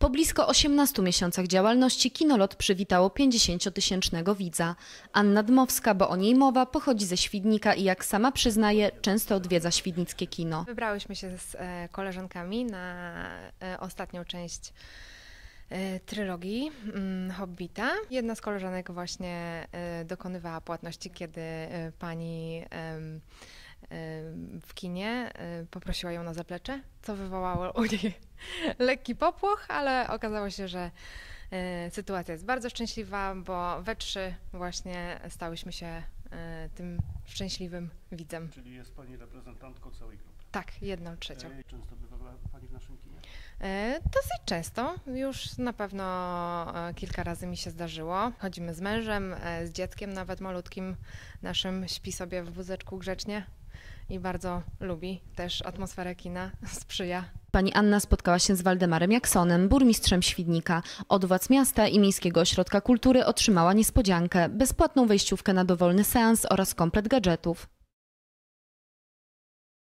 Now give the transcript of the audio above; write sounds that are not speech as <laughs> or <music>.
Po blisko 18 miesiącach działalności Kinolot przywitało 50-tysięcznego widza. Anna Dmowska, bo o niej mowa, pochodzi ze Świdnika i jak sama przyznaje, często odwiedza świdnickie kino. Wybrałyśmy się z e, koleżankami na e, ostatnią część e, trylogii mm, Hobbita. Jedna z koleżanek właśnie dokonywała płatności, kiedy pani w kinie poprosiła ją na zaplecze, co wywołało u niej <laughs> lekki popłoch, ale okazało się, że e, sytuacja jest bardzo szczęśliwa, bo we trzy właśnie stałyśmy się e, tym szczęśliwym widzem. Czyli jest Pani reprezentantką całej grupy. Tak, jedną trzecią. E, Często bywała Pani w naszym kinie? Dosyć często, już na pewno kilka razy mi się zdarzyło. Chodzimy z mężem, z dzieckiem, nawet malutkim naszym śpi sobie w wózeczku grzecznie i bardzo lubi też atmosferę kina, <laughs> sprzyja. Pani Anna spotkała się z Waldemarem Jaksonem, burmistrzem Świdnika. Od władz miasta i Miejskiego Ośrodka Kultury otrzymała niespodziankę, bezpłatną wejściówkę na dowolny seans oraz komplet gadżetów.